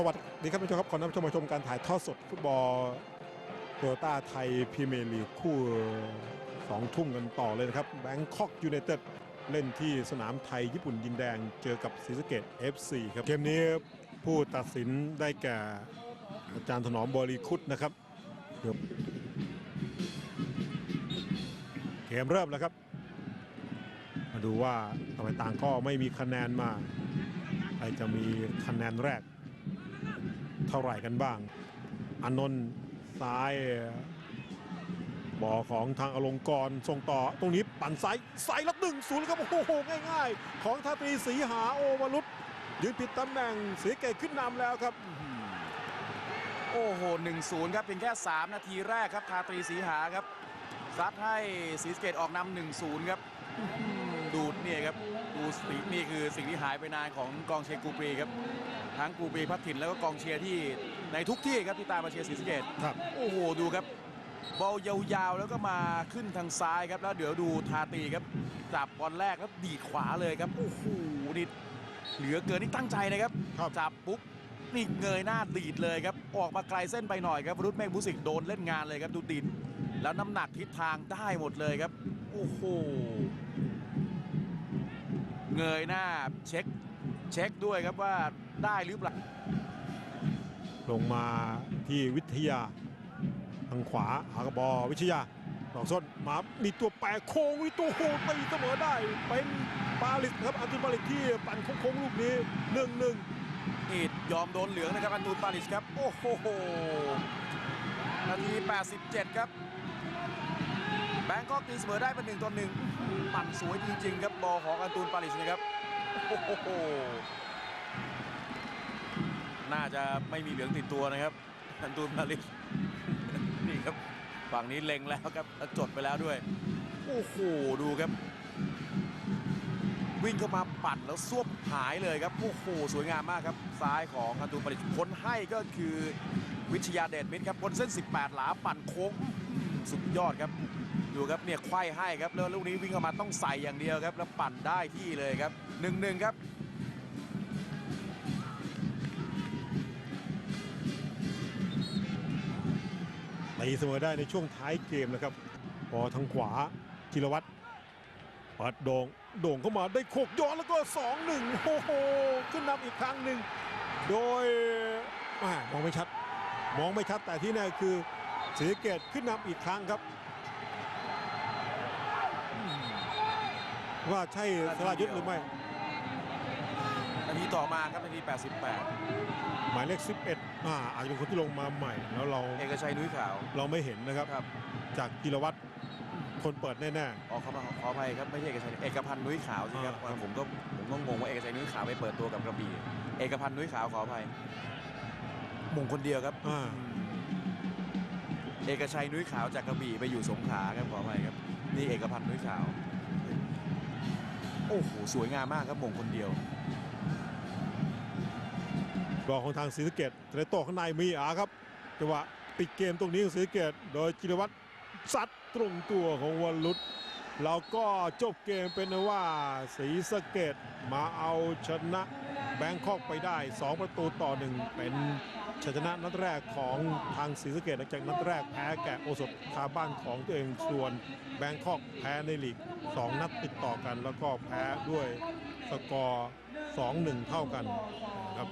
สวัสดีครับท่านผู้ชมครับขอรับชมมาชมการถ่ายทอดสดฟุตบอลโตโยต้าไทยพรีเมียร์ลีกคู่สองทุ่มกันต่อเลยนะครับแบงคอกยูไนเต็ดเล่นที่สนามไทยญี่ปุ่นดินแดงเจอกับศรีสะเกด FC ครับ เกมนี้ผู้ตัดสินได้แก่อาจารย์ถนอมบริคุตนะครับเกมเริ่มแล้วครับ มาดูว่าต่างฝ่ายต่างก็ไม่มีคะแนนมาใครจะมีคะแนนแรก เท่าไหร่กันบ้าง อนนท์ซ้ายบอของทางอลงกรส่งต่อ ตรงนี้ปั่นซ้ายซ้ายแล้วหนึ่งศูนย์ครับโอ้โหง่ายๆ ของทาตรีสีหาโอวรุษยืนผิดตำแหน่งเสียเกตขึ้นนำแล้วครับ โอ้โห1-0ครับเพียงแค่ 3 นาทีแรกครับทาตรีสีหาครับซัดให้ศรีสเกตออกนำ1-0ครับอื้อหือ ดูดเนี่ยครับดูสีนี่คือสิ่งที่หายไปนานของกองเชียร์กูปรีครับทั้งกูปรีพัฒถิ่นแล้วก็กองเชียร์ที่ในทุกที่ครับที่ตามมาเชียร์ศรีสะเกตครับ โอ้โหดูครับบอลยาวๆแล้วก็มาขึ้นทางซ้ายครับแล้วเดี๋ยวดูทาตีครับจับบอลแรกแล้วดีดขวาเลยครับโอ้โหนี่เหลือเกินนี่ตั้งใจนะครับครับจับปุ๊บนี่เงยหน้าดีดเลยครับออกมาไกลเส้นไปหน่อยครับวรุษเมฆบุสิกโดนเล่นงานเลยครับดูดินแล้วน้ำหนักทิศทางได้หมดเลยครับโอ้โห เงยหน้าเช็คเช็คด้วยครับว่าได้หรือเปล่าลงมาที่วิทยาทางขวาหากระบอวิทยาดอกส้นมามีตัวแปรโค้งมีตัวโหดตีเสมอได้ เป็นปาลิสครับอันตุนปาลิสที่ปั่นโค้งๆลูกนี้หนึ่งหนึ่งนี่ยอมโดนเหลืองนะครับอันตูนปาริสครับ โอ้โหนาที 87 ครับ แบงกอกตีเสมอได้เป็นหนึ่งต่อหนึ่งปั่นสวยจริง ๆ ครับบอลของอันตูนปาริสนะครับโอ้โหน่าจะไม่มีเหลืองติดตัวนะครับอันตูนปาริสนี่ครับฝั่งนี้เล็งแล้วครับจดไปแล้วด้วยโอ้โหดูครับ วิ่งเข้ามาปัดแล้วซวบหายเลยครับโอ้โหสวยงามมากครับ ซ้ายของอันตูนปาริสคนให้ก็คือวิทยาเดชมิตรครับบนเส้น 18 หลาปั่นโค้ง สุดยอดครับ ดูครับเนี่ยไขว้ให้ครับแล้วลูกนี้วิ่งเข้ามาต้องใส่อย่างเดียวครับ แล้วปั่นได้ที่เลยครับหนึ่งหนึ่งครับตีเสมอได้ในช่วงท้ายเกมนะครับพอทางขวาจิรวัตรปิดโด่งโด่งเข้ามาได้โคกย้อนแล้วก็ 2-1 โอ้โห ขึ้นนำอีกครั้งหนึ่ง โดยแหม่มองไม่ชัด มองไม่ชัดแต่ที่แน่คือ ศรีสะเกตขึ้นนำอีกครั้งครับอืมว่าใช่สรายุทธหรือไม่นาทีต่อมาครับนาที 88 หมายเลข 11อ่าอาจจะเป็นคนที่ลงมาใหม่แล้วเราเอกชัยนุ้ยขาวเราไม่เห็นนะครับครับจากจิรวัตรคนเปิดแน่ออกขอขออภัยครับไม่ใช่เอกชัยเอกพันธ์นุ้ยขาวสิครับอ่าครับผมก็ผมก็งงว่าเอกชัยนุ้ยขาวไปเปิดตัวกับกระบี่เอกพันธ์นุ้ยขาวขออภัยมงคนเดียวครับๆอ่า เอกชัยนุ้ยขาวจากกระบี่ไปอยู่สงขลาครับขออภัยครับ นี่เอกพันธ์นุ้ยขาว โอ้โหสวยงามมากครับมงคนเดียวรองของทางศรีสะเกดเทเลโตข้างในมีอาครับจังหวะปิดเกมตรงนี้ของศรีสะเกดโดยจิรวัตรซัดตรงตัวของวรุษเราก็จบเกมเป็นว่าศรีสะเกดมาเอาชนะแบงคอกไปได้ 2 ประตูต่อหนึ่งเป็น ชัยชนะนัดแรกของทางศรีสะเกดหลังจากนัดแรกแพ้แก่โอสถคาบ้านของตัวเองส่วนแบงคอกแพ้ในลีก 2 นัดติดต่อกัน แล้วก็แพ้ด้วยสกอร์ 2-1 เท่ากันนะครับ